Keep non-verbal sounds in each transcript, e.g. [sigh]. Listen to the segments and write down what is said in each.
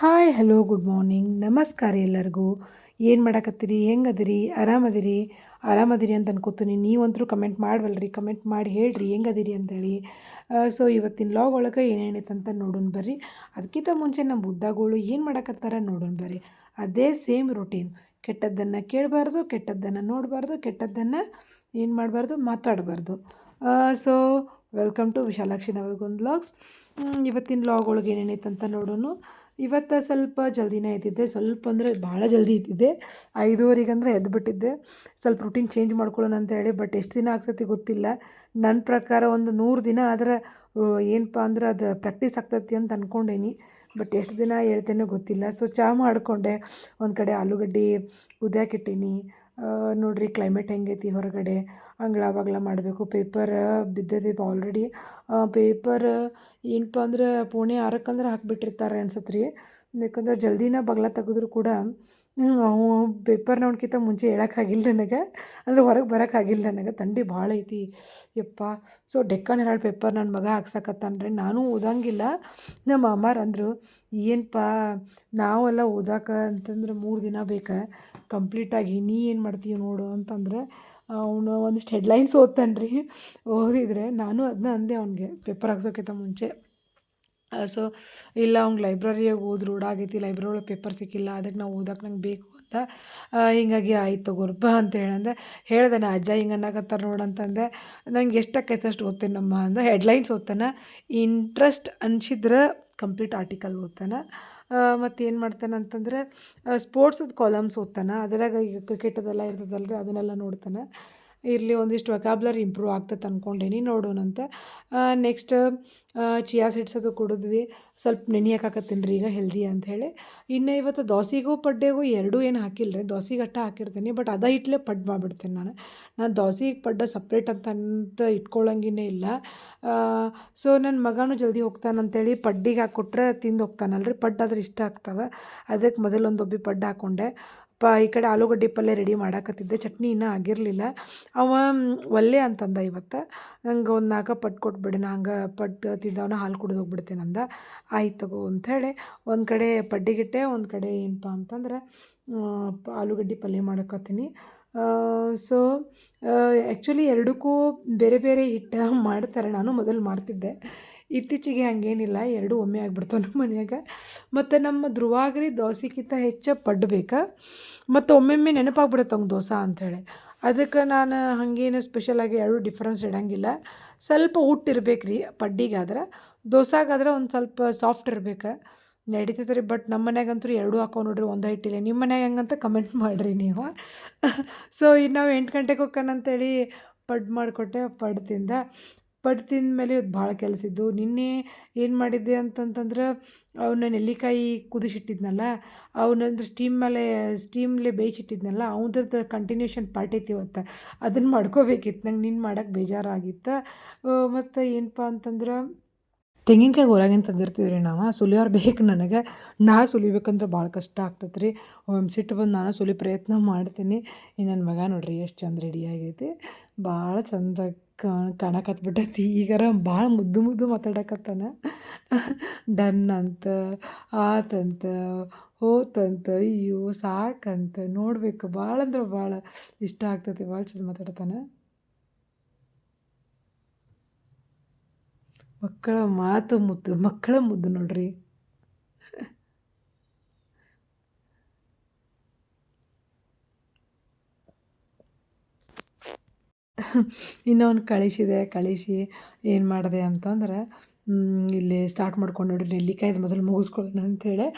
Hi, hello, good morning. ನಮಸ್ಕಾರ ಎಲ್ಲರಿಗೂ. ಏನು ಮಾಡಕತ್ತೀರಿ? ಹೆಂಗದಿರಿ? ಆರಾಮದಿರಿ? ಆರಾಮದಿರಿ ಅಂತ ಅನ್ಕೋತೀನಿ. ನೀವಂತರೂ ಕಮೆಂಟ್ ಮಾಡವಲ್ರಿ. ಕಮೆಂಟ್ ಮಾಡಿ ಹೇಳ್ರಿ. ಹೆಂಗದಿರಿ ಅಂತೇಳಿ. ಸೊ ಇವತ್ತಿನ ಲಾಗ್ ಒಳಗೆ ಏನೇನೈತೆ ಅಂತ ನೋಡೋಣ ಬರ್ರಿ. ಅದಕ್ಕಿಂತ ಮುಂಚೆ ನಮ್ಮ ಬುದ್ಧಗಳು ಏನು ಮಾಡಕತ್ತಾರ ನೋಡೋಣ ಬರ್ರಿ. ಅದೇ ಸೇಮ್ ರೂಟೀನ್ ಕೆಟ್ಟದ್ದನ್ನು ಕೇಳಬಾರ್ದು, ಕೆಟ್ಟದ್ದನ್ನು ನೋಡಬಾರ್ದು, ಕೆಟ್ಟದ್ದನ್ನು ಏನು ಮಾಡಬಾರ್ದು, ಮಾತಾಡಬಾರ್ದು. So welcome to Vishalakshi Navalgund vlogs ಇವತ್ತಿನ ಲಾಗ್ ಒಳಗೆ ಏನೇನೈತೆ ಅಂತ ನೋಡೋಣ. ಇವತ್ತು ಸ್ವಲ್ಪ ಜಲ್ದಿನೇ ಎದ್ದಿದ್ದೆ. ಸ್ವಲ್ಪ ಅಂದರೆ ಭಾಳ ಜಲ್ದಿ ಇದ್ದಿದ್ದೆ ಐದೂವರೆಗೆ ಅಂದರೆ ಎದ್ದುಬಿಟ್ಟಿದ್ದೆ ಸ್ವಲ್ಪ ರುಟೀನ್ ಚೇಂಜ್ ಮಾಡ್ಕೊಳ್ಳೋಣ ಅಂತ ಹೇಳಿ ಬಟ್ ಎಷ್ಟು ದಿನ ಆಗ್ತೈತಿ ಗೊತ್ತಿಲ್ಲ. ನನ್ನ ಪ್ರಕಾರ ಒಂದು ನೂರು ದಿನ ಆದ್ರೆ ಏನಪ್ಪ ಅಂದ್ರೆ ಅದು ಪ್ರಾಕ್ಟೀಸ್ ಆಗ್ತೈತಿ ಅಂತ ಅಂದ್ಕೊಂಡೇನಿ ಬಟ್ ಎಷ್ಟು ದಿನ ಹೇಳ್ತೇನೋ ಗೊತ್ತಿಲ್ಲ. ಸೊ ಚಹಾ ಮಾಡಿಕೊಂಡೆ. ಒಂದು ಕಡೆ ಆಲೂಗಡ್ಡೆ ಕುದಿಯಾಕಿಟ್ಟೀನಿ ನೋಡಿರಿ ಕ್ಲೈಮೇಟ್ ಹೆಂಗೈತಿ ಹೊರಗಡೆ. ಅಂಗಳ ಬಗ್ಲ ಮಾಡಬೇಕು. ಪೇಪರ್ ಬಿದ್ದದೆ ಆಲ್ರೆಡಿ ಪೇಪರ್ ಏನಪ್ಪ ಅಂದ್ರೆ ಪೋಣೆ ಆರಕ್ಕಂದ್ರೆ ಹಾಕಿಬಿಟ್ಟಿರ್ತಾರೆ ಅನ್ಸತ್ತೆ ರೀ ಯಾಕಂದ್ರೆ ಜಲ್ದಿನ ಬಗ್ಲ ತೆಗೆದ್ರು ಕೂಡ ಅವು ಪೇಪರ್ ನೋಡ್ಕಿಂತ ಮುಂಚೆ ಹೇಳೋಕ್ಕಾಗಿಲ್ಲ ನನಗೆ. ಅಂದರೆ ಹೊರಗೆ ಬರೋಕ್ಕಾಗಿಲ್ಲ ನನಗೆ. ಥಂಡಿ ಭಾಳ ಐತಿ. ಯಪ್ಪ. ಸೊ, ಡೆಕ್ಕನ್ ಹೆರಾಲ್ಡ್ ಪೇಪರ್ ನನ್ನ ಮಗ ಹಾಕ್ಸಕತ್ತಾನ್ರಿ. ನಾನು ಓದಂಗಿಲ್ಲ. ನಮ್ಮ ಅಮ್ಮಾರು ಅಂದರು ಏನಪ್ಪ ನಾವೆಲ್ಲ ಓದಾಕ ಅಂತಂದ್ರೆ ಮೂರು ದಿನ ಬೇಕು. ಕಂಪ್ಲೀಟಾಗಿ ನೀ ಏನು ಮಾಡ್ತೀವಿ ನೋಡು ಅಂತಂದ್ರೆ ಅವನು ಒಂದಿಷ್ಟು ಹೆಡ್ಲೈನ್ಸ್ ಓದ್ತಾನೆ ರೀ ಓದಿದರೆ ನಾನು ಅದನ್ನ ಅಂದೆ ಅವನಿಗೆ ಪೇಪರ್ ಹಾಕ್ಸೋಕ್ಕಿಂತ ಮುಂಚೆ. ಸೊ ಇಲ್ಲ ಅವ್ನಿಗೆ ಲೈಬ್ರರಿಯಾಗ ಓದಿ ರೂಢಾಗೈತಿ ಲೈಬ್ರರಿ ಒಳಗೆ ಪೇಪರ್ ಸಿಕ್ಕಿಲ್ಲ, ಅದಕ್ಕೆ ನಾವು ಓದಕ್ಕೆ ನಂಗೆ ಬೇಕು ಅಂತ ಹಿಂಗಾಗಿ ಆಯ್ತು ಗುರ್ಬ ಅಂತ ಹೇಳಂದೆ. ಹೇಳ್ದೆ, ನಾ ಅಜ್ಜ ಹಿಂಗೆ ಅನ್ನಕತ್ತಾರ ನೋಡಂತಂದೆ ನಂಗೆ ಎಷ್ಟಕ್ಕೆ ಅಷ್ಟು ಓದ್ತೇನಮ್ಮ ಅಂದ ಹೆಡ್ಲೈನ್ಸ್ ಓದ್ತಾನೆ. ಇಂಟ್ರೆಸ್ಟ್ ಅನ್ಸಿದ್ರೆ ಕಂಪ್ಲೀಟ್ ಆರ್ಟಿಕಲ್ ಓದ್ತಾನೆ. ಮತ್ತು ಏನು ಮಾಡ್ತಾನೆ ಅಂತಂದರೆ ಸ್ಪೋರ್ಟ್ಸದ ಕಾಲಮ್ಸ್ ಓದ್ತಾನೆ. ಅದರಾಗ ಈಗ ಕ್ರಿಕೆಟದೆಲ್ಲ ಇರ್ತದಲ್ಲ ರೀ ಅದನ್ನೆಲ್ಲ ನೋಡ್ತಾನೆ. ಇರಲಿ ಒಂದಿಷ್ಟು ವೆಕಾಬ್ಲರ್ ಇಂಪ್ರೂವ್ ಆಗ್ತದೆ ಅಂದ್ಕೊಂಡೇನಿ ನೋಡೋಣಂತೆ ನೆಕ್ಸ್ಟ್ ಚಿಯಾ ಸೀಡ್ಸ್ ಅದು ಕುಡಿದ್ವಿ. ಸ್ವಲ್ಪ ನೆನೆಯಕ್ಕೆ ರೀ ಈಗ ಹೆಲ್ದಿ ಅಂಥೇಳಿ ಇನ್ನು ಇವತ್ತು ದೋಸೆಗೂ ಪಡ್ಡೆಗೂ ಎರಡೂ ಏನು ಹಾಕಿಲ್ಲ ರೀ ದೋಸೆಗೆ ಅಟ್ಟ ಹಾಕಿರ್ತೀನಿ ಬಟ್ ಅದ ಇಟ್ಲೆ ಪಡ್ ಮಾಡಿಬಿಡ್ತೀನಿ ನಾನು. ನಾನು ದೋಸೆಗೆ ಪಡ್ಡ ಸಪ್ರೇಟ್ ಅಂತ ಅಂತ ಇಟ್ಕೊಳ್ಳಂಗಿನೇ ಇಲ್ಲ. ಸೊ ನನ್ನ ಮಗನೂ ಜಲ್ದಿ ಹೋಗ್ತಾನಂತೇಳಿ ಪಡ್ಡಿಗೆ ಹಾಕ್ಕೊಟ್ರೆ ತಿಂದು ಹೋಗ್ತಾನಲ್ರಿ. ಪಡ್ಡು ಆದ್ರೆ ಇಷ್ಟ ಆಗ್ತವೆ. ಅದಕ್ಕೆ ಮೊದಲೊಂದು ಒಬ್ಬಿ ಪಡ್ಡು ಹಾಕ್ಕೊಂಡೆ ಪ ಈ ಕಡೆ ಆಲೂಗಡ್ಡೆ ಪಲ್ಯ ರೆಡಿ ಮಾಡಾಕತ್ತಿದ್ದೆ. ಚಟ್ನಿ ಇನ್ನೂ ಆಗಿರಲಿಲ್ಲ. ಅವ ಒಲ್ಲೆ ಅಂತಂದ ಇವತ್ತು. ನಂಗೆ ಒಂದು ನಾಲ್ಕು ಪಟ್ಟು ಕೊಟ್ಬಿಡಿ, ನಾ ಹಂಗೆ ಪಟ್ಟು ತಿಂದವನ ಹಾಲು ಕುಡಿದು ಹೋಗ್ಬಿಡ್ತೇನೆ ಅಂದ ಆಯ್ತು ತಗೋ ಅಂಥೇಳಿ ಒಂದು ಕಡೆ ಪಡ್ಡಿಗಿಟ್ಟೆ ಒಂದು ಕಡೆ ಏನಪ್ಪ ಅಂತಂದ್ರೆ ಆಲೂಗಡ್ಡೆ ಪಲ್ಯ ಮಾಡಕತ್ತೀನಿ. ಸೊ ಆ್ಯಕ್ಚುಲಿ ಎರಡಕ್ಕೂ ಬೇರೆ ಬೇರೆ ಹಿಟ್ಟು ಮಾಡ್ತಾರೆ. ನಾನು ಮೊದಲು ಮಾಡ್ತಿದ್ದೆ. ಇತ್ತೀಚೆಗೆ ಹಂಗೇನಿಲ್ಲ, ಎರಡು ಒಮ್ಮೆ ಆಗ್ಬಿಡ್ತಾವೆ ನಮ್ಮ ಮನ್ಯಾಗ. ಮತ್ತು ನಮ್ಮ ಧ್ರುವಾಗ್ರಿ ದೋಸೆಗಿಂತ ಹೆಚ್ಚು ಪಡ್ಬೇಕು ಬೇಕು. ಮತ್ತು ಒಮ್ಮೊಮ್ಮೆ ನೆನಪಾಗ್ಬಿಡುತ್ತೆ ಹಂಗೆ ದೋಸೆ ಅಂಥೇಳಿ ಅದಕ್ಕೆ ನಾನು ಹಾಗೇನು ಸ್ಪೆಷಲಾಗಿ ಎರಡು ಡಿಫ್ರೆನ್ಸ್ ಇಡಂಗಿಲ್ಲ. ಸ್ವಲ್ಪ ಉಟ್ಟಿರ್ಬೇಕು ರೀ ಪಡ್ಡಿಗಾದ್ರೆ. ದೋಸಾಗಾದ್ರೆ ಒಂದು ಸ್ವಲ್ಪ ಸಾಫ್ಟ್ ಇರ್ಬೇಕು. ನಡೀತೈತೆ ರೀ ಬಟ್ ನಮ್ಮ ಮನ್ಯಾಗಂತೂ ಎರಡೂ ಹಾಕೋ ನೋಡ್ರಿ, ಒಂದು ಹಿಟ್ಟಿಲ್ಲ ನಿಮ್ಮ ಮನ್ಯಾಗ ಹೆಂಗಂತ ಕಮೆಂಟ್ ಮಾಡಿರಿ ನೀವು. [laughs] ಸೊ ಇನ್ನು ನಾವು ಎಂಟು ಗಂಟೆಗೆ ಹೋಗೋಣ ಅಂತೇಳಿ ಪಡ್ ಮಾಡಿಕೊಟ್ಟೆ ಪಡ್ಡು ತಿಂದ ಪಡ್ಡು ತಿಂದ ಮೇಲೆ ಇವತ್ತು ಭಾಳ ಕೆಲಸ ಇದ್ದು, ನಿನ್ನೆ ಏನು ಮಾಡಿದ್ದೆ ಅಂತಂತಂದ್ರೆ ಅವನ್ನ ನೆಲ್ಲಿಕಾಯಿ ಕುದಿಸಿಟ್ಟಿದ್ನಲ್ಲ ಅವನಂದ್ರೆ ಸ್ಟೀಮ್ ಮೇಲೆ ಸ್ಟೀಮ್ಲೆ ಬೇಯಿಸಿಟ್ಟಿದ್ನಲ್ಲ ಅವನದ್ರದ್ದು ಕಂಟಿನ್ಯೂಷನ್ ಪಾರ್ಟ್ ಐತಿ ಇವತ್ತು. ಅದನ್ನು ಮಾಡ್ಕೋಬೇಕಿತ್ತು ನಂಗೆ ನಿನ್ನ ಮಾಡೋಕ್ಕೆ ಬೇಜಾರಾಗಿತ್ತು. ಮತ್ತು ಏನಪ್ಪ ಅಂತಂದ್ರೆ ತೆಂಗಿನಕಾಯಿ ಹೊರಗಿಂದ ತಂದಿರ್ತೀವಿ ರೀ ನಾವು. ಸುಲಿಯೋರು ಬೇಕು ನನಗೆ. ನಾ ಸುಲಿಬೇಕಂದ್ರೆ ಭಾಳ ಕಷ್ಟ ಆಗ್ತೈತೆ ರೀ. ಒಮ್ಮೆ ಸಿಟ್ಟು ಬಂದು ನಾನು ಸುಲಿ ಪ್ರಯತ್ನ ಮಾಡ್ತೀನಿ. ಈ ನನ್ನ ಮಗ ನೋಡ್ರಿ ಎಷ್ಟು ಚಂದ ರೆಡಿ ಆಗೈತಿ. ಭಾಳ ಚಂದ ಕಾಣಕತ್ಬಿಟ್ಟೈತಿ ಈಗಾರ ಭಾಳ ಮುದ್ದು ಮುದ್ದು ಮಾತಾಡಕತ್ತಾನ. ಡನ್ ಅಂತ ಆತಂತ ಹೋತಂತ ಅಯ್ಯೋ ಸಾಕಂತ ನೋಡ್ಬೇಕು. ಭಾಳ ಅಂದ್ರೆ ಭಾಳ ಇಷ್ಟ ಆಗ್ತೈತಿ. ಭಾಳ ಚಂದ ಮಾತಾಡ್ತಾನೆ. ಮಕ್ಕಳ ಮಾತು ಮುದ್ದು, ಮಕ್ಕಳ ಮುದ್ದು ನೋಡ್ರಿ. ಇನ್ನೊಂದು ಕಳಿಸಿದೆ, ಕಳಿಸಿ ಏನು ಮಾಡಿದೆ ಅಂತಂದ್ರೆ ಇಲ್ಲಿ ಸ್ಟಾರ್ಟ್ ಮಾಡ್ಕೊಂಡು ನೋಡಿರಿ ನೆಲ್ಲಿಕಾಯ್ದು ಮೊದಲು ಮುಗಿಸ್ಕೊಳ್ಳೋಣ ಅಂಥೇಳಿ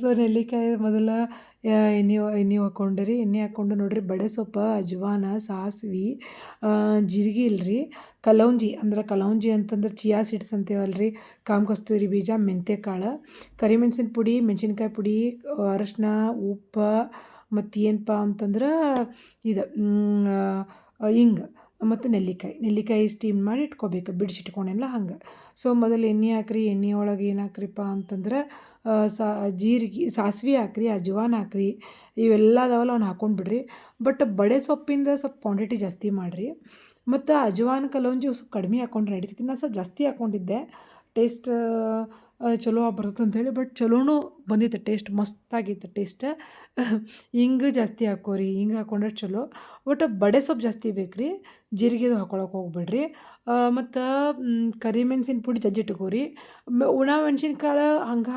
ಸೊ ನೆಲ್ಲಿಕಾಯಿ ಮೊದಲು ಎಣ್ಣೆ ಎಣ್ಣೆ ರೀ. ಎಣ್ಣೆ ಹಾಕ್ಕೊಂಡು ನೋಡಿರಿ, ಬಡೆ ಸೊಪ್ಪು, ಅಜ್ವಾನ, ಸಾಸ್ವೆ ಜೀರಿಗೆ ಇಲ್ರಿ. ಕಲೌಂಜಿ, ಅಂದ್ರೆ ಕಲೌಂಜಿ ಅಂತಂದ್ರೆ ಚಿಯಾ ಸೀಡ್ಸ್ ಅಂತೀವಲ್ಲ ರೀ ಕಾಮ ಕಸ್ತೂರಿ ಬೀಜ, ಮೆಂತ್ಯಕಾಳು, ಕರಿಮೆಣಸಿನ ಪುಡಿ, ಮೆಣಸಿನ್ಕಾಯಿ ಪುಡಿ, ಅರಶಿನ, ಉಪ್ಪು, ಮತ್ತು ಏನಪ್ಪ ಅಂತಂದ್ರೆ ಇದು ಹಿಂಗೆ. ಮತ್ತು ನೆಲ್ಲಿಕಾಯಿ. ನೆಲ್ಲಿಕಾಯಿ ಸ್ಟೀಮ್ ಮಾಡಿ ಇಟ್ಕೋಬೇಕು. ಬಿಡಿಸಿಟ್ಕೊಂಡೆಲ್ಲ ಹಂಗೆ. ಸೊ ಮೊದಲು ಎಣ್ಣೆ ಹಾಕ್ರಿ. ಎಣ್ಣೆ ಒಳಗೆ ಏನು ಹಾಕ್ರಿಪ್ಪ ಅಂತಂದ್ರೆ ಸಾ, ಜೀರಿಗೆ, ಸಾಸಿವೆ ಹಾಕ್ರಿ, ಅಜ್ವಾನ ಹಾಕ್ರಿ. ಇವೆಲ್ಲ ಅದಾವಲ್ಲ ಅವ್ನ ಹಾಕೊಂಡು ಬಿಡ್ರಿ. ಬಟ್ ಬಡೆ ಸೊಪ್ಪಿಂದ ಸ್ವಲ್ಪ ಕ್ವಾಂಟಿಟಿ ಜಾಸ್ತಿ ಮಾಡಿರಿ. ಮತ್ತು ಅಜ್ವಾನ ಕಲೋಂಜಿ ಸ್ವಲ್ಪ ಕಡಿಮೆ ಹಾಕೊಂಡು ನಡೀತಿತ್ತು ನಾನು ಸ್ವಲ್ಪ ಜಾಸ್ತಿ ಹಾಕ್ಕೊಂಡಿದ್ದೆ ಟೇಸ್ಟ್ ಚಲೋ ಬರುತ್ತೆ ಅಂಥೇಳಿ ಬಟ್ ಚಲೋನೂ ಬಂದಿತ್ತು ಟೇಸ್ಟ್ ಮಸ್ತಾಗಿತ್ತು ಟೇಸ್ಟ್ ಹಿಂಗೆ ಜಾಸ್ತಿ ಹಾಕೋರಿ, ಹಿಂಗೆ ಹಾಕೊಂಡ್ರೆ ಚಲೋ. ಒಟ್ಟು ಬಡೆ ಸೊಪ್ಪು ಜಾಸ್ತಿ ಬೇಕು ರೀ ಜೀರಿಗೆದು ಹಾಕೊಳಕ್ಕೆ ಹೋಗ್ಬೇಡ್ರಿ. ಮತ್ತು ಕರಿಮೆಣ್ಸಿನ ಪುಡಿ ಜಜ್ಜಿಟ್ಕೋರಿ ಉಣ ಮೆಣಸಿನ್ಕಾಳು ಹಂಗೆ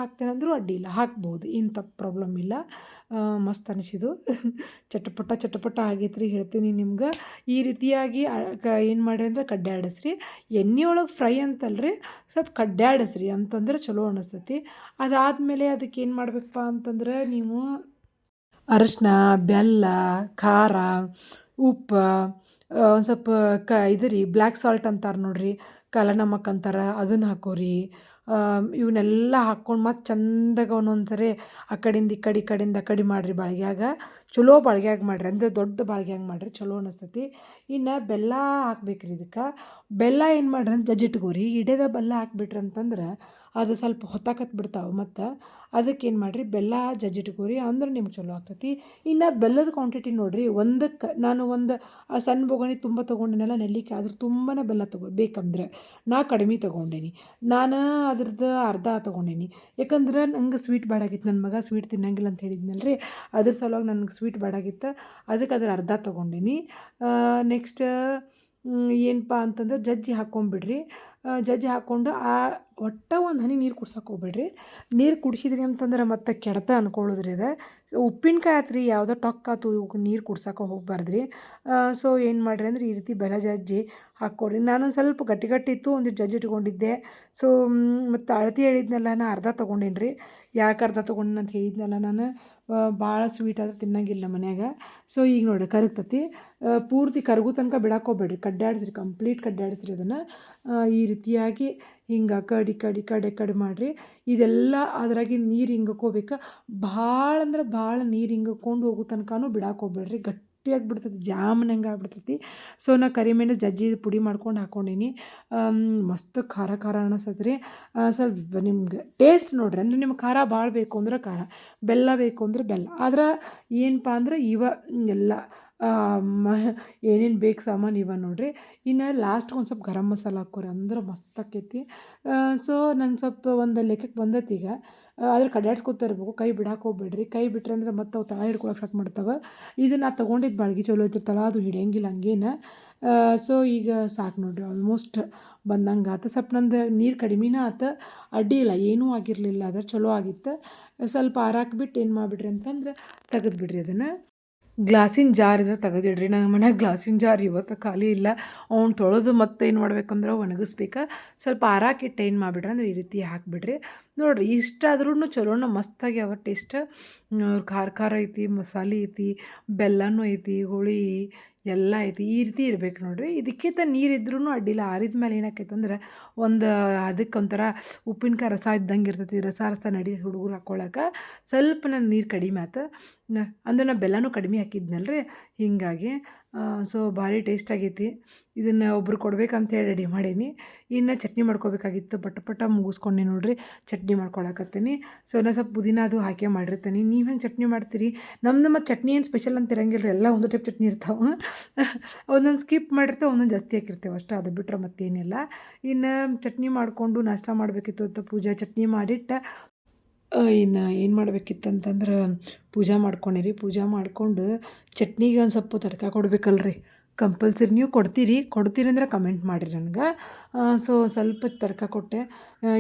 ಅಡ್ಡಿ ಇಲ್ಲ, ಹಾಕ್ಬೋದು ಏನು ತಪ್ಪು ಪ್ರಾಬ್ಲಮ್ ಇಲ್ಲ ಮಸ್ತ್ ಅನಿಸಿದು [laughs] ಚಟಪಟ ಚಟಪಟ ಆಗೈತೆ ಹೇಳ್ತೀನಿ ನಿಮ್ಗೆ. ಈ ರೀತಿಯಾಗಿ ಏನು ಮಾಡಿರಿ ಅಂದ್ರೆ ಕಡ್ಡೆ ಆಡಿಸ್ರಿ. ಎಣ್ಣೆ ಒಳಗೆ ಫ್ರೈ ಅಂತಲ್ರಿ, ಸ್ವಲ್ಪ ಕಡ್ಡೆ ಆಡಿಸ್ರಿ, ಅಂತಂದ್ರೆ ಚಲೋ ಅನಿಸ್ತೈತಿ. ಅದಾದಮೇಲೆ ಅದಕ್ಕೆ ಏನು ಮಾಡಬೇಕಪ್ಪ ಅಂತಂದ್ರೆ ನೀವು ಅರಶಿನ, ಬೆಲ್ಲ, ಖಾರ, ಉಪ್ಪು ಒಂದು ಸ್ವಲ್ಪ ಕ, ಇದು ರೀ ಬ್ಲ್ಯಾಕ್ ಸಾಲ್ಟ್ ಅಂತಾರೆ ನೋಡಿರಿ, ಕಲನಮಕ್ ಅಂತಾರೆ ಅದನ್ನು ಹಾಕೋರಿ. ಇವನ್ನೆಲ್ಲ ಹಾಕ್ಕೊಂಡು ಮತ್ತು ಚಂದಾಗ ಒಂದೊಂದು ಸರಿ ಆ ಕಡಿಂದ ಈ ಕಡೆ, ಈ ಕಡಿಂದ ಆ ಕಡೆ ಮಾಡಿರಿ ಬಾಳ್ಗ್ಯಾಗ. ಚಲೋ ಬಾಳ್ಗ್ಯಾಗ ಮಾಡಿರಿ, ಅಂದರೆ ದೊಡ್ಡ ಬಾಳ್ಗ್ಯಾಗ ಮಾಡಿರಿ, ಚಲೋ ಅನಿಸ್ತೈತಿ. ಇನ್ನು ಬೆಲ್ಲ ಹಾಕ್ಬೇಕು ರೀ ಇದಕ್ಕೆ. ಬೆಲ್ಲ ಏನು ಮಾಡ್ರಿ ಅಂತ ಜಜ್ಜಿಟ್ಕೋರಿ. ಇಡೇದ ಬೆಲ್ಲ ಹಾಕ್ಬಿಟ್ರಿ ಅಂತಂದ್ರೆ ಅದು ಸ್ವಲ್ಪ ಹೊತ್ತಾಕತ್ ಬಿಡ್ತಾವೆ ಮತ್ತು ಅದಕ್ಕೆ ಏನು ಮಾಡಿರಿ ಬೆಲ್ಲ ಜಜ್ಜಿಟ್ಕೋರಿ ಅಂದ್ರೆ ನಿಮ್ಗೆ ಚಲೋ ಆಗ್ತೈತಿ. ಇನ್ನು ಬೆಲ್ಲದ ಕ್ವಾಂಟಿಟಿ ನೋಡಿರಿ ಒಂದಕ್ಕೆ ನಾನು ಒಂದು, ಆ ಸಣ್ಣ ಬೊಗಣಿ ತುಂಬ ತೊಗೊಂಡಿನಲ್ಲ ನೆಲ್ಲಿಕಾಯಿ, ಅದ್ರ ತುಂಬಾ ಬೆಲ್ಲ ತಗೋ, ಬೇಕಂದ್ರೆ ನಾ ಕಡಿಮೆ ತೊಗೊಂಡೇನಿ. ನಾನು ಅದ್ರದ್ದು ಅರ್ಧ ತೊಗೊಂಡೇನಿ. ಯಾಕಂದ್ರೆ ನಂಗೆ ಸ್ವೀಟ್ ಬೇಡಾಗಿತ್ತು ನನ್ನ ಮಗ ಸ್ವೀಟ್ ತಿನ್ನಂಗಿಲ್ಲ ಅಂತ ಹೇಳಿದ್ನಲ್ಲ ರೀ ಅದ್ರ ಸಲುವಾಗಿ ನನಗೆ ಸ್ವೀಟ್ ಬೇಡಾಗಿತ್ತು ಅದಕ್ಕೆ ಅದ್ರ ಅರ್ಧ ತೊಗೊಂಡೇನಿ. ನೆಕ್ಸ್ಟ್ ಏನಪ್ಪ ಅಂತಂದ್ರೆ ಜಜ್ಜಿ ಹಾಕ್ಕೊಂಬಿಡ್ರಿ ಜಜ್ಜಿ ಹಾಕ್ಕೊಂಡು ಆ ಒಟ್ಟು ಒಂದು ಹನಿ ನೀರು ಕುಡ್ಸಕ್ಕೆ ಹೋಗ್ಬೇಡ್ರಿ. ನೀರು ಕುಡಿಸಿದ್ರಿ ಅಂತಂದ್ರೆ ಮತ್ತೆ ಕೆಡತ ಅನ್ಕೊಳ್ಳೋದ್ರಿ ಅದು. ಉಪ್ಪಿನಕಾಯಿ ಆತು ರೀ ಯಾವುದೋ ಟೊಕ್ ಆತು ಇವಕ್ಕೆ ನೀರು ಕುಡ್ಸಕ್ಕೆ ಹೋಗ್ಬಾರ್ದು ರೀ ಸೊ ಏನು ಮಾಡ್ರಿ ಅಂದ್ರೆ ಈ ರೀತಿ ಬೆಲ್ಲ ಜಜ್ಜಿ ಹಾಕ್ಕೊಡ್ರಿ. ನಾನು ಸ್ವಲ್ಪ ಗಟ್ಟಿ ಗಟ್ಟಿ ಇತ್ತು ಒಂದು ಜಜ್ಜಿ ಇಟ್ಕೊಂಡಿದ್ದೆ. ಸೊ ಮತ್ತು ಅಳತಿ ಹೇಳಿದ್ನಲ್ಲ ನಾನು ಅರ್ಧ ತೊಗೊಂಡೇನಿ ರೀ ಯಾಕೆ ಅರ್ಧ ತೊಗೊಂಡಿನ ಅಂತ ಹೇಳಿದ್ನಲ್ಲ ನಾನು. ಭಾಳ ಸ್ವೀಟ್ ಆದ್ರೆ ತಿನ್ನಂಗಿಲ್ಲ ಮನ್ಯಾಗ. ಸೊ ಈಗ ನೋಡಿರಿ ಕರಗ್ತತಿ. ಪೂರ್ತಿ ಕರಗು ತನಕ ಬಿಡಾಕೋಬೇಡ್ರಿ. ಕಡ್ಡಾಡಿಸ್ರಿ ಕಂಪ್ಲೀಟ್ ಕಡ್ಡಾಡಿಸ್ರಿ ಅದನ್ನು. ಈ ರೀತಿಯಾಗಿ ಹಿಂಗೆ ಕಡಿ ಕಡಿ, ಕಡೆ ಕಡೆ ಮಾಡಿರಿ. ಇದೆಲ್ಲ ಅದ್ರಾಗಿ ನೀರು ಹಿಂಗಕೋಬೇಕು ಭಾಳ ಅಂದ್ರೆ ಭಾಳ ನೀರು ಹಿಂಗಕ್ಕೊಂಡು ಹೋಗೋ ತನಕನೂ ಬಿಡಾಕೋಬೇಡ್ರಿ. ಹೋಗ್ಬೇಡ್ರಿ ಗಟ್ಟಿಯಾಗಿ ಬಿಡ್ತೈತಿ ಹೆಂಗೆ ಆಗ್ಬಿಡ್ತೈತಿ. ಸೊ ನಾ ಕರಿಮೆಣಸು ಜಜ್ಜಿ ಪುಡಿ ಮಾಡ್ಕೊಂಡು ಹಾಕ್ಕೊಂಡೀನಿ ಮಸ್ತ್ ಖಾರ ಖಾರ ಅನ್ನಿಸ್ತೈತಿ ರೀ ಸ್ವಲ್ಪ ನಿಮ್ಗೆ ಟೇಸ್ಟ್ ನೋಡ್ರಿ. ಅಂದ್ರೆ ನಿಮ್ಗೆ ಖಾರ ಭಾಳ ಬೇಕು ಅಂದ್ರೆ ಖಾರ, ಬೆಲ್ಲ ಬೇಕು ಅಂದ್ರೆ ಬೆಲ್ಲ. ಆದ್ರೆ ಏನಪ್ಪ ಅಂದ್ರೆ ಇವ, ಎಲ್ಲ ಮ, ಏನೇನು ಬೇಕು ಸಾಮಾನು ಇವ ನೋಡಿರಿ. ಇನ್ನು ಲಾಸ್ಟ್ಗೆ ಒಂದು ಸ್ವಲ್ಪ ಗರಂ ಮಸಾಲ ಹಾಕೋರಿ ಅಂದ್ರೆ ಮಸ್ತ್ ಆಕೈತಿ. ಸೊ ನಾನು ಸ್ವಲ್ಪ ಒಂದು ಲೆಕ್ಕಕ್ಕೆ ಬಂದೈತಿ ಈಗ. ಆದ್ರೆ ಕಡ್ಯಾಡ್ಸ್ಕೊತಾ ಇರ್ಬೇಕು. ಕೈ ಬಿಡಕ್ಕೆ ಹೋಗ್ಬೇಡ್ರಿ. ಕೈ ಬಿಟ್ರೆ ಅಂದ್ರೆ ಮತ್ತೆ ಅವು ತಳ ಹಿಡ್ಕೊಳಕ್ಕೆ ಸ್ಟಾರ್ಟ್ ಮಾಡ್ತಾವೆ. ಇದನ್ನು ನಾ ತೊಗೊಂಡಿದ್ದು ಬಾಳ್ಗೆ ಚಲೋ ಐತಿ ತಳ, ಅದು ಹಿಡಿಯಂಗಿಲ್ಲ ಹಂಗೇನ. ಸೊ ಈಗ ಸಾಕು ನೋಡಿರಿ ಆಲ್ಮೋಸ್ಟ್ ಬಂದಂಗೆ ಆತು. ಸ್ವಲ್ಪ ನಂದು ನೀರು ಕಡಿಮೆನೇ ಆತು. ಅಡ್ಡಿ ಇಲ್ಲ, ಏನೂ ಆಗಿರಲಿಲ್ಲ ಅದು ಚಲೋ ಆಗಿತ್ತು. ಸ್ವಲ್ಪ ಆರಾಕ್ಬಿಟ್ಟು ಏನು ಮಾಡಿಬಿಡ್ರಿ ಅಂತಂದ್ರೆ ತೆಗೆದು ಬಿಡ್ರಿ ಅದನ್ನು. ಗ್ಲಾಸಿನ ಜಾರ್ ಇದ್ರೆ ತೆಗೆದಿಡ್ರಿ. ನನ್ನ ಮನ್ಯಾಗ ಗ್ಲಾಸಿನ ಜಾರ್ ಇವತ್ತು ಖಾಲಿ ಇಲ್ಲ. ಅವ್ನು ತೊಳೆದು ಮತ್ತೆ ಏನು ಮಾಡ್ಬೇಕಂದ್ರೆ ಒಣಗಿಸ್ಬೇಕು. ಸ್ವಲ್ಪ ಆರಾಕಿಟ್ಟು ಏನು ಮಾಡಿಬಿಡ್ರಿ ಅಂದ್ರೆ ಈ ರೀತಿ ಹಾಕಿಬಿಡ್ರಿ. ನೋಡಿರಿ ಇಷ್ಟಾದ್ರೂ ಚಲೋನ ಮಸ್ತಾಗಿ ಅವ ಟೇಸ್ಟ್ ಖಾರ ಖಾರ ಐತಿ, ಮಸಾಲೆ ಐತಿ, ಬೆಲ್ಲನೂ ಐತಿ, ಹುಳಿ ಎಲ್ಲ ಇದು ಈ ರೀತಿ ಇರ್ಬೇಕು ನೋಡಿರಿ. ಇದಕ್ಕಿಂತ ನೀರಿದ್ರೂ ಅಡ್ಡಿಲ್ಲ. ಆರಿದ ಮೇಲೆ ಏನಾಕೈತೆ ಅಂದ್ರೆ ಒಂದು ಅದಕ್ಕೆ ಒಂಥರ ಉಪ್ಪಿನಕಾಯಿ ರಸ ಇದ್ದಂಗೆ ಇರ್ತೈತಿ. ರಸ ರಸ ನಡಿ ಹುಡುಗರು ಹಾಕ್ಕೊಳಕ್ಕೆ ಸ್ವಲ್ಪ ನನ್ನ ನೀರು ಕಡಿಮೆ ಆಯ್ತು ಅಂದ್ರೆ ನಾ ಬೆಲ್ಲನೂ ಕಡಿಮೆ ಹಾಕಿದ್ನಲ್ಲ ರೀ ಹೀಗಾಗಿ ಸೊ ಭಾರಿ ಟೇಸ್ಟ್ ಆಗೈತಿ. ಇದನ್ನು ಒಬ್ರು ಕೊಡ್ಬೇಕಂತ ಹೇಳಿ ರೆಡಿ ಮಾಡೀನಿ. ಇನ್ನು ಚಟ್ನಿ ಮಾಡ್ಕೋಬೇಕಾಗಿತ್ತು. ಪಟ ಪಟ ಮುಗಿಸ್ಕೊಂಡೆ ನೋಡಿರಿ, ಚಟ್ನಿ ಮಾಡ್ಕೊಳಕತ್ತೀನಿ. ಸೊ ನಾನು ಸ್ವಲ್ಪ ಪುದೀನ ಅದು ಹಾಕಿ ಮಾಡಿರ್ತೀನಿ. ನೀವು ಹೆಂಗೆ ಚಟ್ನಿ ಮಾಡ್ತೀರಿ? ನಮ್ದು ಮತ್ತು ಚಟ್ನಿ ಏನು ಸ್ಪೆಷಲ್ ಅಂತ ಇರಂಗಿಲ್ಲ ರೀ ಎಲ್ಲ ಒಂದು ಟೈಪ್ ಚಟ್ನಿ ಇರ್ತಾವೆ. [laughs] ಒಂದೊಂದು ಸ್ಕಿಪ್ ಮಾಡಿರ್ತೇವೆ, ಒಂದೊಂದು ಜಾಸ್ತಿ ಹಾಕಿರ್ತೇವೆ ಅಷ್ಟೇ. ಅದು ಬಿಟ್ಟರೆ ಮತ್ತೇನಿಲ್ಲ. ಇನ್ನು ಚಟ್ನಿ ಮಾಡಿಕೊಂಡು ನಾಷ್ಟ ಮಾಡಬೇಕಿತ್ತು ಅಂತ ಪೂಜೆ ಚಟ್ನಿ ಮಾಡಿಟ್ಟು. ಇನ್ನು ಏನು ಮಾಡಬೇಕಿತ್ತು ಅಂತಂದ್ರೆ ಪೂಜೆ ಮಾಡ್ಕೊಂಡಿರಿ. ಪೂಜೆ ಮಾಡಿಕೊಂಡು ಚಟ್ನಿಗೆ ಒಂದು ಸ್ವಲ್ಪ ತಡ್ಕ ಕೊಡ್ಬೇಕಲ್ರಿ. ಕಂಪಲ್ಸರಿ ನೀವು ಕೊಡ್ತೀರಿ. ಕೊಡ್ತೀರಿ ಅಂದ್ರೆ ಕಮೆಂಟ್ ಮಾಡಿರಿ ನನಗೆ. ಸೊ ಸ್ವಲ್ಪ ತಡ್ಕ ಕೊಟ್ಟೆ.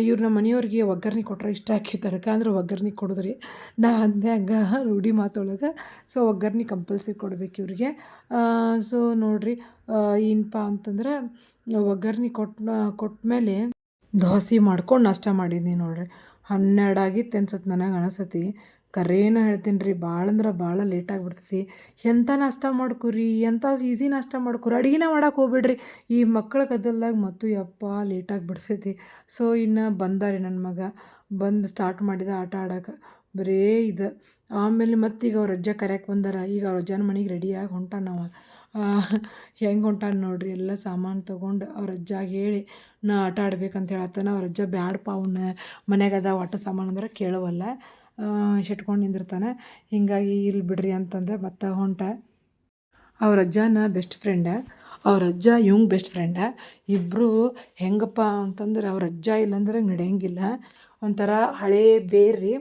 ಇವ್ರು ನಮ್ಮ ಮನೆಯವ್ರಿಗೆ ಒಗ್ಗರ್ಣೆ ಕೊಟ್ರೆ ಇಷ್ಟ ಆಕಿ ತಡ್ಕ ಅಂದ್ರೆ ಒಗ್ಗರ್ಣೆ ಕೊಡಿದ್ರಿ. ನಾ ಅಂದೆ ಹಂಗೆ ರೂಢಿ ಮಾತೊಳಗೆ. ಸೊ ಒಗ್ಗರ್ಣೆ ಕಂಪಲ್ಸರಿ ಕೊಡ್ಬೇಕು ಇವ್ರಿಗೆ. ಸೊ ನೋಡಿರಿ ಏನಪ್ಪ ಅಂತಂದ್ರೆ ಒಗ್ಗರ್ಣೆ ಕೊಟ್ಟು ಮೇಲೆ ದೋಸೆ ಮಾಡ್ಕೊಂಡು ನಾಷ್ಟ ಮಾಡಿದ್ದೀನಿ ನೋಡಿರಿ. ಹನ್ನೆರಡು ಆಗಿತ್ತು ಅನ್ಸತ್ತೆ ನನಗೆ ಅನಿಸತಿ. ಕರೇನ ಹೇಳ್ತೀನಿ ರೀ ಭಾಳ ಅಂದ್ರೆ ಭಾಳ ಲೇಟ್ ಆಗಿಬಿಡ್ತೈತಿ. ಎಂಥ ನಾಷ್ಟ ಮಾಡ್ಕೊರಿ ಎಂಥ ಈಸಿ ನಾಷ್ಟ ಮಾಡ್ಕೊರಿ, ಅಡುಗೆನ ಮಾಡಕ್ಕೆ ಹೋಗ್ಬಿಡ್ರಿ. ಈ ಮಕ್ಕಳ ಗದ್ದಲ್ದಾಗ ಮತ್ತು ಯಪ್ಪ ಲೇಟಾಗಿ ಬಿಡ್ತೈತಿ ಸೊ ಇನ್ನು ಬಂದ ರೀ ನನ್ನ ಮಗ. ಬಂದು ಸ್ಟಾರ್ಟ್ ಮಾಡಿದ ಆಟ ಆಡೋಕೆ. ಬರೇ ಇದು. ಆಮೇಲೆ ಮತ್ತೀಗ ಅವ್ರ ಅಜ್ಜ ಕರ್ಯಾಕೆ ಬಂದಾರ. ಈಗ ಅವ್ರ ಅಜ್ಜನ ಮನೆಗೆ ರೆಡಿಯಾಗಿ ಹೊಂಟ ನಾವು ಹೆಂಗೆ ಹೊಂಟಾನ ನೋಡ್ರಿ, ಎಲ್ಲ ಸಾಮಾನು ತೊಗೊಂಡು ಅವ್ರ ಅಜ್ಜಾಗ ಹೇಳಿ, ನಾ ಆಟ ಆಡ್ಬೇಕಂತ ಹೇಳತ್ತಾನ, ಅವ್ರ ಅಜ್ಜ ಬ್ಯಾಡಪ್ಪ ಅವನ್ನ ಮನ್ಯಾಗ ಅದ ಆಟ ಸಾಮಾನು ಅಂದ್ರೆ ಕೇಳವಲ್ಲ. ಇಟ್ಕೊಂಡು ನಿಂದಿರ್ತಾನೆ. ಹೀಗಾಗಿ ಇಲ್ಲಿ ಬಿಡ್ರಿ ಅಂತಂದೆ ಮತ್ತೆ ಹೊಂಟ. ಅವ್ರ ಅಜ್ಜನ ಬೆಸ್ಟ್ ಫ್ರೆಂಡ ಅವ್ರ ಅಜ್ಜ ಇವಂಗೆ ಬೆಸ್ಟ್ ಫ್ರೆಂಡ ಇಬ್ಬರು ಹೆಂಗಪ್ಪ ಅಂತಂದ್ರೆ ಅವ್ರ ಅಜ್ಜ ಇಲ್ಲಂದ್ರೆ ನಡೆಯಂಗಿಲ್ಲ. ಒಂಥರ ಹಳೇ ಬೇರ್ರಿ,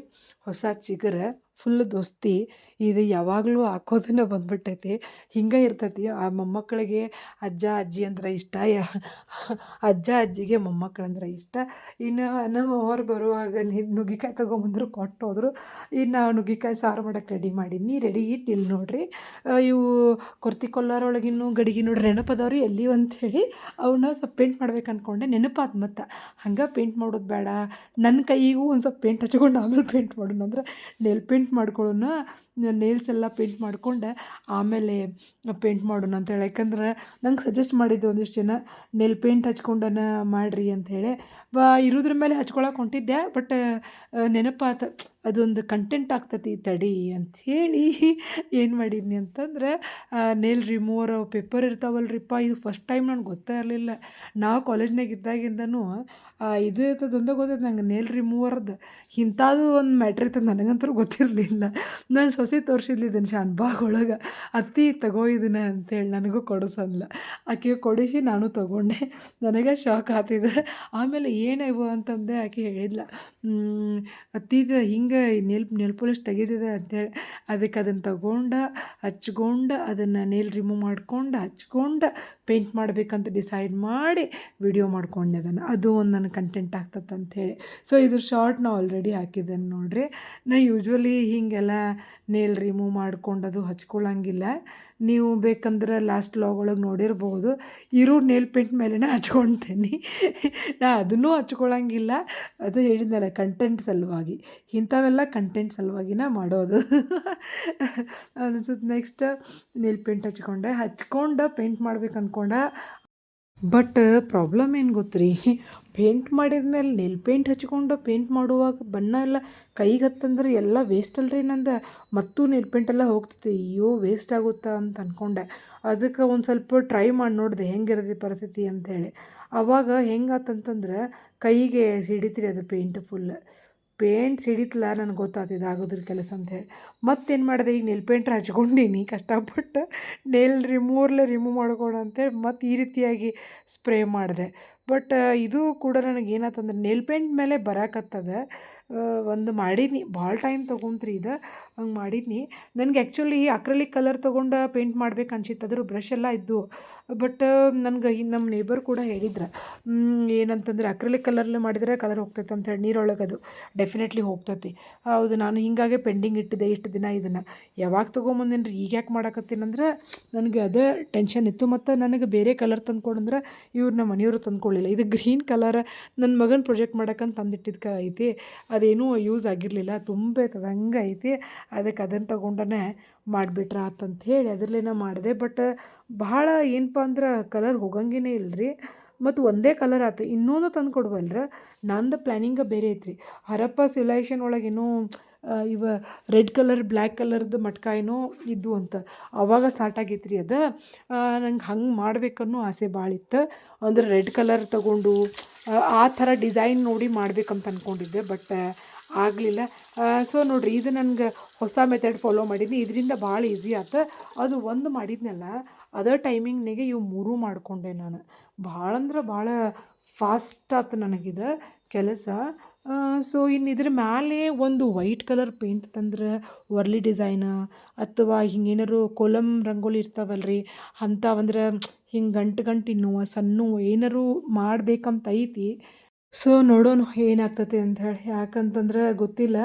ಹೊಸ ಚಿಗರ ಫುಲ್ ದೋಸ್ತಿ. ಇದು ಯಾವಾಗಲೂ ಹಾಕೋದನ್ನ ಬಂದ್ಬಿಟ್ಟೈತಿ. ಹಿಂಗೆ ಇರ್ತೈತಿ. ಆ ಮೊಮ್ಮಕ್ಕಳಿಗೆ ಅಜ್ಜ, ಅಜ್ಜಿ ಅಂದ್ರೆ ಇಷ್ಟ. ಅಜ್ಜ, ಅಜ್ಜಿಗೆ ಮೊಮ್ಮಕ್ಕಳಂದ್ರೆ ಇಷ್ಟ. ಇನ್ನು ನಮ್ಮ ಅವ್ರು ಬರುವಾಗ ನುಗ್ಗಿಕಾಯಿ ತೊಗೊಂಬಂದ್ರು ಕೊಟ್ಟು ಹೋದ್ರು ಇನ್ನು ನುಗ್ಗಿಕಾಯಿ ಸಾರು ಮಾಡೋಕ್ಕೆ ರೆಡಿ ಮಾಡೀನಿ. ರೆಡಿ ಇಟ್ಟು ಇಲ್ಲಿ ನೋಡಿರಿ. ಇವು ಕೊರ್ತಿ ಕೊಲ್ಲಾರೊಳಗಿನ್ನೂ ಗಡಿಗೆ ನೋಡ್ರಿ ನೆನಪದವ್ರಿ ಎಲ್ಲಿ ಅಂಥೇಳಿ ಅವನ್ನ ಸ್ವಲ್ಪ ಪೇಂಟ್ ಮಾಡ್ಬೇಕು ಅಂದ್ಕೊಂಡೆ ನೆನಪಾದ ಮತ್ತು. ಹಂಗೆ ಪೇಂಟ್ ಮಾಡೋದು ಬೇಡ. ನನ್ನ ಕೈಗೂ ಒಂದು ಸ್ವಲ್ಪ ಪೇಂಟ್ ಹಚ್ಕೊಂಡು ಆಮೇಲೆ ಪೇಂಟ್ ಮಾಡೋಣ ಅಂದ್ರೆ. ನೆಲ್ ಪೇಂಟ್ ಮಾಡ್ಕೊಳ್ಳೋಣ ನೇಲ್ಸ್ ಎಲ್ಲ ಪೇಂಟ್ ಮಾಡಿಕೊಂಡೆ, ಆಮೇಲೆ ಪೇಂಟ್ ಮಾಡೋಣ ಅಂತೇಳಿ ಯಾಕಂದ್ರೆ ನಂಗೆ ಸಜೆಸ್ಟ್ ಮಾಡಿದ್ದು ಒಂದಿಷ್ಟು ಜನ ನೇಲ್ ಪೇಂಟ್ ಹಚ್ಕೊಂಡನ ಮಾಡಿರಿ ಅಂಥೇಳಿ ಬಾ, ಇರೋದ್ರ ಮೇಲೆ ಹಚ್ಕೊಳಕ್ಕೆ ಹೊಂಟಿದ್ದೆ ಬಟ್ ನೆನಪಾತು ಅದೊಂದು ಕಂಟೆಂಟ್ ಆಗ್ತತಿ ತಡಿ ಅಂಥೇಳಿ ಏನು ಮಾಡಿದ್ನಿ ಅಂತಂದ್ರೆ ನೇಲ್ ರಿಮೂವರ್ ಪೇಪರ್ ಇರ್ತಾವಲ್ರಿಪ್ಪ ಇದು ಫಸ್ಟ್ ಟೈಮ್ ನನಗೆ ಗೊತ್ತೇ ಇರಲಿಲ್ಲ. ನಾವು ಕಾಲೇಜ್ನಾಗ ಇದ್ದಾಗಿಂದನೂ ಇದು ಇರ್ತದೆ ಒಂದೇ ಗೊತ್ತೈತೆ ನಂಗೆ ನೇಲ್ ರಿಮೂವರ್ದು ಇಂಥದ್ದು ಒಂದು ಮ್ಯಾಟ್ರ್ ಇತ್ತು ನನಗಂತೂ ಗೊತ್ತಿರಲಿಲ್ಲ. ನಾನು ಸೊಸೆ ತೋರಿಸಿದ್ಲು ಇದನ್ನು ಶಾನ್ಬಾಗ್ ಒಳಗೆ. ಅತ್ತಿ ತಗೋ ಇದನ್ನ ಅಂತೇಳಿ ನನಗೂ ಕೊಡಿಸಲ್ಲ ಆಕೆ ಕೊಡಿಸಿ ನಾನು ತಗೊಂಡೆ. ನನಗೆ ಶಾಕ್ ಆತಿದೆ ಆಮೇಲೆ ಏನು ಇವು ಅಂತಂದೆ ಆಕೆ ಹೇಳಿದ್ಲು ಅತ್ತಿದು ಹಿಂಗೆ ನೆಲ್ ನೆಲ್ ಪಾಲಿಶ್ ತೆಗೆದಿದೆ ಅಂತೇಳಿ ಅದಕ್ಕೆ ಅದನ್ನು ತಗೊಂಡು ಹಚ್ಕೊಂಡು ಅದನ್ನು ನೇಲ್ ರಿಮೂವ್ ಮಾಡ್ಕೊಂಡು, ಹಚ್ಕೊಂಡು ಪೇಂಟ್ ಮಾಡಬೇಕಂತ ಡಿಸೈಡ್ ಮಾಡಿ ವಿಡಿಯೋ ಮಾಡ್ಕೊಂಡೆ ಅದನ್ನು. ಅದು ಒಂದು ನನ್ನ ಕಂಟೆಂಟ್ ಆಗ್ತದೆ ಅಂಥೇಳಿ ಸೊ ಇದ್ರ ಶಾರ್ಟ್ ನಾ ಆಲ್ರೆಡಿ ಹಾಕಿದ್ದೇನೆ ನೋಡಿರಿ. ನಾ ಯೂಶ್ವಲಿ ಹೀಗೆಲ್ಲ ನೇಲ್ ರಿಮೂವ್ ಮಾಡ್ಕೊಂಡು ಅದು ಹಚ್ಕೊಳ್ಳಂಗಿಲ್ಲ ನೀವು ಬೇಕಂದ್ರೆ ಲಾಸ್ಟ್ ಲಾಗ್ ಒಳಗೆ ನೋಡಿರ್ಬೋದು. ಇರೋ ನೇಲ್ ಪೇಂಟ್ ಮೇಲೇ ಹಚ್ಕೊಳ್ತೀನಿ ನಾ ಅದನ್ನೂ ಹಚ್ಕೊಳ್ಳೋಂಗಿಲ್ಲ ಅದು ಹೇಳಿದ್ನಲ್ಲ ಕಂಟೆಂಟ್ ಸಲುವಾಗಿ. ಇಂಥವೆಲ್ಲ ಕಂಟೆಂಟ್ ಸಲುವಾಗಿನ ಮಾಡೋದು. ಅನಿಸುತ್ತೆ. ನೆಕ್ಸ್ಟ್ ನೇಲ್ ಪೇಂಟ್ ಹಚ್ಕೊಂಡೆ. ಹಚ್ಕೊಂಡು ಪೇಂಟ್ ಮಾಡ್ಬೇಕು ಅಂದ್ಕೊಂಡೆ ಬಟ್ ಪ್ರಾಬ್ಲಮ್ ಏನು ಗೊತ್ತ್ರಿ? ಪೇಂಟ್ ಮಾಡಿದ ಮೇಲೆ ನೆಲ್ ಪೇಂಟ್ ಹಚ್ಕೊಂಡು ಪೇಂಟ್ ಮಾಡುವಾಗ ಬಣ್ಣ ಎಲ್ಲ ಕೈಗೆ ಹತ್ತಂದ್ರೆ ಎಲ್ಲ ವೇಸ್ಟ್ ಅಲ್ರಿ ನಂದು. ಮತ್ತು ನೆಲ್ ಪೇಂಟ್ ಎಲ್ಲ ಹೋಗ್ತೈತಿ. ಅಯ್ಯೋ ವೇಸ್ಟ್ ಆಗುತ್ತಾ ಅಂತ ಅಂದ್ಕೊಂಡೆ ಅದಕ್ಕೆ ಒಂದು ಸ್ವಲ್ಪ ಟ್ರೈ ಮಾಡಿ ನೋಡಿದೆ. ಇರದಿ ಪರಿಸ್ಥಿತಿ ಅಂತೇಳಿ ಆವಾಗ ಹೆಂಗಾತಂತಂದ್ರೆ ಕೈಗೆ ಸಿಡಿತ್ರಿ ಅದು ಪೇಂಟ್ ಫುಲ್ ಪೇಂಟ್ ಸಿಡಿತಲ್ಲ ನನಗೆ ಗೊತ್ತಾತು ಇದು ಆಗೋದ್ರ ಕೆಲಸ ಹೇಳಿ ಮತ್ತೇನು ಮಾಡಿದೆ? ಈಗ ನೆಲ್ ಪೇಂಟ್ರ್ ಹಚ್ಕೊಂಡೀನಿ ಕಷ್ಟಪಟ್ಟು ನೆಲ್ ರಿಮೂವರ್ಲೆ ರಿಮೂವ್ ಮಾಡ್ಕೊಳ ಅಂತೇಳಿ ಮತ್ತು ಈ ರೀತಿಯಾಗಿ ಸ್ಪ್ರೇ ಮಾಡಿದೆ. ಬಟ್ ಇದು ಕೂಡ ನನಗೆ ಏನಾತಂದ್ರೆ ನೆಲ್ ಪೇಂಟ್ ಮೇಲೆ ಬರಾಕತ್ತದ. ಒಂದು ಮಾಡಿದ್ನಿ. ಭಾಳ ಟೈಮ್ ತೊಗೊಂತ್ರಿ ಇದು. ಹಂಗೆ ಮಾಡಿದ್ನಿ. ನನಗೆ ಆ್ಯಕ್ಚುಲಿ ಅಕ್ರಲಿಕ್ ಕಲರ್ ತೊಗೊಂಡು ಪೇಂಟ್ ಮಾಡ್ಬೇಕು ಅನ್ಸಿತ್ತು ಅದ್ರ ಬ್ರಷ್ ಎಲ್ಲ ಇದ್ದು ಬಟ್ ನನಗೆ ಈ ನಮ್ಮ ನೇಬರ್ ಕೂಡ ಹೇಳಿದ್ರು. ಏನಂತಂದ್ರೆ ಅಕ್ರಲಿಕ್ ಕಲರ್ಲೆ ಮಾಡಿದರೆ ಕಲರ್ ಹೋಗ್ತೈತೆ ಅಂತೇಳಿ ನೀರೊಳಗೆ ಅದು ಡೆಫಿನೆಟ್ಲಿ ಹೋಗ್ತೈತಿ. ಹೌದು, ನಾನು ಹೀಗಾಗೆ ಪೆಂಡಿಂಗ್ ಇಟ್ಟಿದ್ದೆ ಇಷ್ಟು ದಿನ ಇದನ್ನು. ಯಾವಾಗ ತೊಗೊಂಬಂದೇನು ರೀ ಈಗ ಯಾಕೆ ಮಾಡಾಕತ್ತೀನಂದ್ರೆ ನನಗೆ ಅದೇ ಟೆನ್ಷನ್ ಇತ್ತು ಮತ್ತು ನನಗೆ ಬೇರೆ ಕಲರ್ ತಂದ್ಕೊಡಂದ್ರೆ ಇವ್ರು ನಮ್ಮ ಮನೆಯವರು ತಂದ್ಕೊಳ್ಳಿಲ್ಲ ಇದು ಗ್ರೀನ್ ಕಲರ್ ನನ್ನ ಮಗನ ಪ್ರೊಜೆಕ್ಟ್ ಮಾಡಕ್ಕಂತ ತಂದಿಟ್ಟಿದ್ದ ಐತಿ. ಅದೇನೂ ಯೂಸ್ ಆಗಿರಲಿಲ್ಲ, ತುಂಬ ತದಂಗೆ ಐತಿ ಅದಕ್ಕೆ ಅದನ್ನು ತಗೊಂಡೇ ಮಾಡಿಬಿಟ್ರ ಆತಂತ ಹೇಳಿ ಅದರಲ್ಲೇನ ಮಾಡಿದೆ. ಬಟ್ ಭಾಳ ಏನಪ್ಪ ಅಂದ್ರೆ ಕಲರ್ ಹೋಗಂಗೇ ಇಲ್ಲರಿ ಮತ್ತು ಒಂದೇ ಕಲರ್ ಆಯ್ತು ಇನ್ನೊಂದು ತಂದು ಕೊಡುವಲ್ರ? ನಂದು ಪ್ಲ್ಯಾನಿಂಗ ಬೇರೆ ಐತ್ರಿ. ಹರಪ್ಪ ಸಿವಿಲೈಸೇಷನ್ ಒಳಗೆ ಏನೋ ಇವ ರೆಡ್ ಕಲರ್ ಬ್ಲ್ಯಾಕ್ ಕಲರ್ದು ಮಟ್ಕ ಏನೋ ಇದ್ದು ಅಂತ. ಅವಾಗ ಸ್ಟಾರ್ಟ್ ಆಗೈತೆ ರೀ ಅದು ನಂಗೆ ಹಂಗೆ ಮಾಡ್ಬೇಕನ್ನೋ ಆಸೆ ಭಾಳ ಇತ್ತು ಅಂದ್ರೆ ರೆಡ್ ಕಲರ್ ತಗೊಂಡು ಆ ಥರ ಡಿಸೈನ್ ನೋಡಿ ಮಾಡ್ಬೇಕಂತ ಅಂದ್ಕೊಂಡಿದ್ದೆ ಬಟ್ ಆಗಲಿಲ್ಲ. ಸೊ ನೋಡಿರಿ, ಇದು ನನಗೆ ಹೊಸ ಮೆಥಡ್ ಫಾಲೋ ಮಾಡಿದ್ನಿ. ಇದರಿಂದ ಭಾಳ ಈಸಿ ಆಯ್ತು ಅದು ಒಂದು ಮಾಡಿದ್ನಲ್ಲ ಅದೇ ಟೈಮಿಂಗ್ನಿಗೆ ಇವು ಮೂರು ಮಾಡಿಕೊಂಡೆ ನಾನು. ಭಾಳ ಅಂದ್ರೆ ಭಾಳ ಫಾಸ್ಟ್ ಆಯ್ತು ನನಗಿದು ಕೆಲಸ. ಸೊ ಇನ್ನು ಇದ್ರ ಮ್ಯಾಲೆ ಒಂದು ವೈಟ್ ಕಲರ್ ಪೇಂಟ್ ತಂದ್ರೆ ವರ್ಲಿ ಡಿಸೈನ ಅಥವಾ ಹಿಂಗೇನಾರು ಕೊಲಮ್ ರಂಗೋಲಿ ಇರ್ತಾವಲ್ಲ ರೀ ಅಂಥವಂದ್ರೆ ಹಿಂಗೆ ಗಂಟು ಗಂಟು ಇನ್ನುವ ಸಣ್ಣ ಏನಾರು ಮಾಡ್ಬೇಕಂತ ಐತಿ ಸೊ ನೋಡೋಣ ಏನಾಗ್ತತಿ ಅಂತ ಹೇಳಿ ಯಾಕಂತಂದ್ರೆ ಗೊತ್ತಿಲ್ಲ.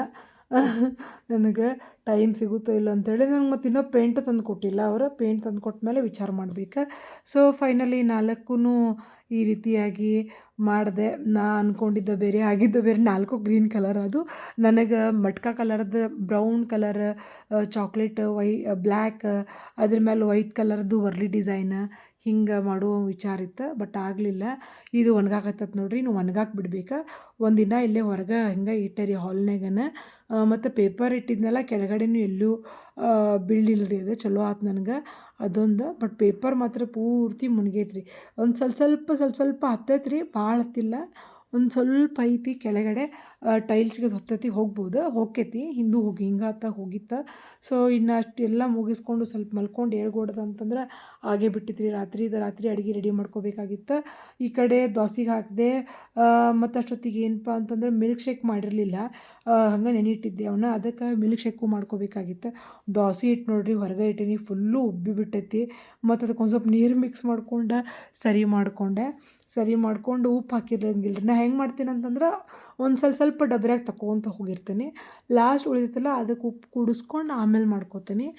[laughs] ನನಗೆ ಟೈಮ್ ಸಿಗುತ್ತೋ ಇಲ್ಲ ಅಂಥೇಳಿ ನಂಗೆ ಮತ್ತು ಇನ್ನೂ ಪೇಂಟ್ ತಂದು ಕೊಟ್ಟಿಲ್ಲ. ಅವರು ಪೇಂಟ್ ತಂದು ಕೊಟ್ಟ ಮೇಲೆ ವಿಚಾರ ಮಾಡಬೇಕು. ಸೊ ಫೈನಲಿ ನಾಲ್ಕೂ ಈ ರೀತಿಯಾಗಿ ಮಾಡಿದೆ. ನಾ ಅಂದ್ಕೊಂಡಿದ್ದ ಬೇರೆ, ಆಗಿದ್ದು ಬೇರೆ ನಾಲ್ಕು ಗ್ರೀನ್ ಕಲರ್ ಅದು. ನನಗೆ ಮಟ್ಕಾ ಕಲರ್ದು ಬ್ರೌನ್ ಕಲರ್ ಚಾಕ್ಲೇಟ್ ವೈ ಬ್ಲ್ಯಾಕ್ ಅದ್ರ ಮೇಲೆ ವೈಟ್ ಕಲರ್ದು ವರ್ಲಿ ಡಿಸೈನ ಹಿಂಗೆ ಮಾಡೋ ವಿಚಾರ ಇತ್ತು ಬಟ್ ಆಗಲಿಲ್ಲ. ಇದು ಒಣಗಾಕತ್ತತ್ ನೋಡಿರಿ ನೀವು ಒಣಗಾಕಿ ಬಿಡ್ಬೇಕು. ಒಂದಿನ ಇಲ್ಲೇ ಹೊರಗೆ ಹಿಂಗೆ ಇಟ್ಟೆ ರೀ ಮತ್ತು ಪೇಪರ್ ಇಟ್ಟಿದ್ನಲ್ಲ, ಕೆಳಗಡೆನೂ ಎಲ್ಲೂ ಬೀಳಲಿಲ್ಲ ರೀ ಅದು, ಚಲೋ ಆತು ನನಗೆ. ಅದೊಂದು ಬಟ್ ಪೇಪರ್ ಮಾತ್ರ ಪೂರ್ತಿ ಮುಣಗೈತ್ರಿ. ಒಂದು ಸ್ವಲ್ಪ ಸ್ವಲ್ಪ ಸ್ವಲ್ಪ ಸ್ವಲ್ಪ ಹತ್ತೈತ್ರಿ ಭಾಳ ಹತ್ತಿಲ್ಲ. ಒಂದು ಸ್ವಲ್ಪ ಐತಿ ಕೆಳಗಡೆ ಟೈಲ್ಸ್ಗೆ ಹತ್ತತಿ ಹೋಗ್ಬೋದು? ಹೋಗ್ತೈತಿ. ಹಿಂದೂ ಹೋಗಿ, ಹಿಂಗಾತ ಹೋಗಿತ್ತ. ಸೊ ಇನ್ನು ಅಷ್ಟೆಲ್ಲ ಮುಗಿಸ್ಕೊಂಡು ಸ್ವಲ್ಪ ಮಲ್ಕೊಂಡು ಹೇಳ್ಕೊಡ್ದು ಅಂತಂದ್ರೆ ಹಾಗೆ ರೀ ರಾತ್ರಿದ ರಾತ್ರಿ ಅಡುಗೆ ರೆಡಿ ಮಾಡ್ಕೋಬೇಕಾಗಿತ್ತು. ಈ ಕಡೆ ದೋಸೆಗೆ ಹಾಕಿದೆ ಮತ್ತು ಅಷ್ಟೊತ್ತಿಗೆ ಏನಪ್ಪ ಅಂತಂದ್ರೆ ಮಿಲ್ಕ್ ಶೇಕ್ ಮಾಡಿರಲಿಲ್ಲ. ಹಂಗೆ ನೆನಿಟ್ಟಿದ್ದೆ ಅವನ್ನ ಅದಕ್ಕೆ ಮಿಲ್ಕ್ ಶೇಕು ಮಾಡ್ಕೋಬೇಕಾಗಿತ್ತು. ದೋಸೆ ಇಟ್ಟು ನೋಡಿರಿ, ಹೊರಗೆ ಇಟ್ಟೀನಿ ಫುಲ್ಲು ಉಬ್ಬಿ ಬಿಟ್ಟೈತಿ. ಮತ್ತು ಅದಕ್ಕೆ ಒಂದು ಸ್ವಲ್ಪ ನೀರು ಮಿಕ್ಸ್ ಮಾಡ್ಕೊಂಡು ಸರಿ ಮಾಡಿಕೊಂಡೆ. ಸರಿ ಮಾಡಿಕೊಂಡು ಉಪ್ಪು ಹಾಕಿರಂಗಿಲ್ಲ ನಾ ಹೆಂಗೆ ಮಾಡ್ತೀನಿ ಅಂತಂದ್ರೆ ಒಂದು ಸ್ವಲ್ಪ ಸ್ವಲ್ಪ ಡಬ್ರ್ಯಾಗ ತಗೊತ ಹೋಗಿರ್ತೇನೆ. ಲಾಸ್ಟ್ ಉಳಿದಿತ್ತಲ್ಲ, ಅದಕ್ಕೆ ಉಪ್ಪು ಕುಡಿಸ್ಕೊಂಡು ಆಮೇಲೆ ಮಾಡ್ಕೋತೀನಿ.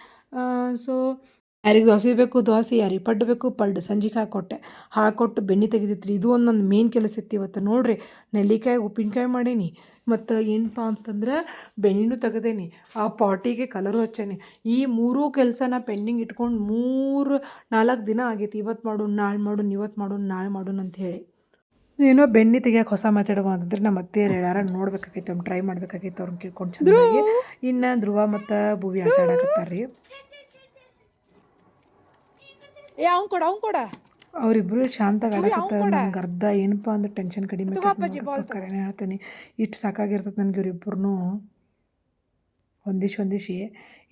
ಸೊ ಯಾರಿಗೆ ದೋಸೆ ಬೇಕು, ದೋಸೆ, ಯಾರಿಗೆ ಪಡ್ಡು ಬೇಕು, ಪಡ್ಡು. ಸಂಜೆಗೆ ಹಾಕೊಟ್ಟೆ. ಹಾಕೊಟ್ಟು ಬೆಣ್ಣೆ ತೆಗೆದಿತ್ತು ಇದು ಒಂದು ನನ್ನ ಮೇನ್ ಕೆಲಸ ಇತ್ತು ಇವತ್ತು. ನೋಡಿರಿ, ನೆಲ್ಲಿಕಾಯಿ, ಉಪ್ಪಿನಕಾಯಿ ಮಾಡೀನಿ. ಮತ್ತು ಏನಪ್ಪ ಅಂತಂದ್ರೆ, ಬೆಣ್ಣೆನೂ ತೆಗ್ದೇನಿ. ಆ ಪಾಟಿಗೆ ಕಲರು ಹಚ್ಚೇನಿ. ಈ ಮೂರೂ ಕೆಲಸನ ಪೆಂಡಿಂಗ್ ಇಟ್ಕೊಂಡು ಮೂರು ನಾಲ್ಕು ದಿನ ಆಗೈತಿ. ಇವತ್ತು ಮಾಡೋಣ ನಾಳೆ ಮಾಡೋಣ ಇವತ್ತು ಮಾಡೋಣ ನಾಳೆ ಮಾಡೋಣ ಅಂತ ಹೇಳಿ. ಏನೋ ಬೆಣ್ಣೆ ತೆಗಿಯಕ್ಕೆ ಹೊಸ ಮಾತಾಡುವ ಅಂತಂದ್ರೆ ನಮ್ಮ ಅತ್ತೆಯರು ಹೇಳ್ಯಾರ ನೋಡ್ಬೇಕಾಗೈತೆ ಅವ್ನು ಟ್ರೈ ಮಾಡ್ಬೇಕಾಗೈತೆ ಅವ್ರನ್ನ ಕೇಳ್ಕೊಂಡು ಇನ್ನ ಇನ್ನು ಧ್ರುವ ಮತ್ತು ಭೂವಿ ಆಟ ಆಡಕತ್ತಾರ ರೀ ಏ ಅವ್ನು ಕೊಡ ಅವ್ನು ಕೊಡ. ಅವರಿಬ್ಬರು ಶಾಂತಾಗಿ ಆಡಕತ್ತಾರ ನಂಗೆ ಅರ್ಧ ಏನಪ್ಪ ಅಂದ್ರೆ ಟೆನ್ಷನ್ ಕಡಿಮೆ. ಕರೆನೇ ಹೇಳ್ತೀನಿ. ಇಷ್ಟು ಸಾಕಾಗಿರ್ತದೆ ನನಗೆ ಇವ್ರಿಬ್ಬರು ಹೊಂದಿಸಿ ಹೊಂದಿಸಿ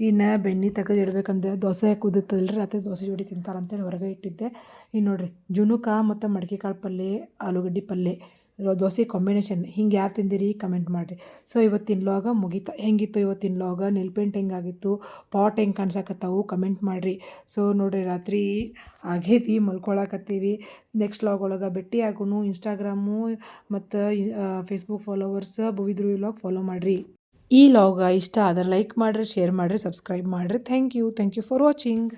ಇನ್ನು ಬೆಣ್ಣೆ ತೆಗೆದು ಇಡಬೇಕಂದ್ರೆ ದೋಸೆ ಕುದಿತದಲ್ರಿ, ರಾತ್ರಿ ದೋಸೆ ಜೋಡಿ ತಿಂತಾರಂತೇಳಿ ಹೊರಗೆ ಇಟ್ಟಿದ್ದೆ. ಇನ್ನು ನೋಡಿರಿ, ಜುನುಕ ಮತ್ತು ಮಡಿಕೆ ಕಾಳು ಪಲ್ಯ ಆಲೂಗಡ್ಡೆ ಪಲ್ಯ ದೋಸೆ ಕಾಂಬಿನೇಷನ್ ಹಿಂಗೆ ಯಾರು ತಿಂದಿರಿ ಕಮೆಂಟ್ ಮಾಡಿರಿ. ಸೊ ಇವತ್ತಿನ ಲಾಗ ಮುಗಿತ, ಹೆಂಗಿತ್ತು ಇವತ್ತಿನ ಲಾಗ ಪೇಂಟ್ ಹೆಂಗಾಗಿತ್ತು? ಪಾಟ್ ಹೆಂಗೆ ಕಾಣಿಸಕತ್ತಾವು? ಕಮೆಂಟ್ ಮಾಡಿರಿ. ಸೊ ನೋಡಿರಿ, ರಾತ್ರಿ ಆಗೈತಿ ಮಲ್ಕೊಳಕತ್ತೀವಿ. ನೆಕ್ಸ್ಟ್ ಲಾಗ್ ಒಳಗೆ ಭೇಟಿ ಆಗೋನು ಇನ್ಸ್ಟಾಗ್ರಾಮು ಮತ್ತು ಫೇಸ್ಬುಕ್ ಫಾಲೋವರ್ಸ್ ಭುವಿದ್ರು ಲಾಗ್ ಫಾಲೋ ಮಾಡಿರಿ. ಈ ಲಾಗ ಇಷ್ಟ ಆದರೆ ಲೈಕ್ ಮಾಡಿರಿ ಶೇರ್ ಮಾಡಿರಿ ಸಬ್ಸ್ಕ್ರೈಬ್ ಮಾಡಿರಿ. Thank you thank you for watching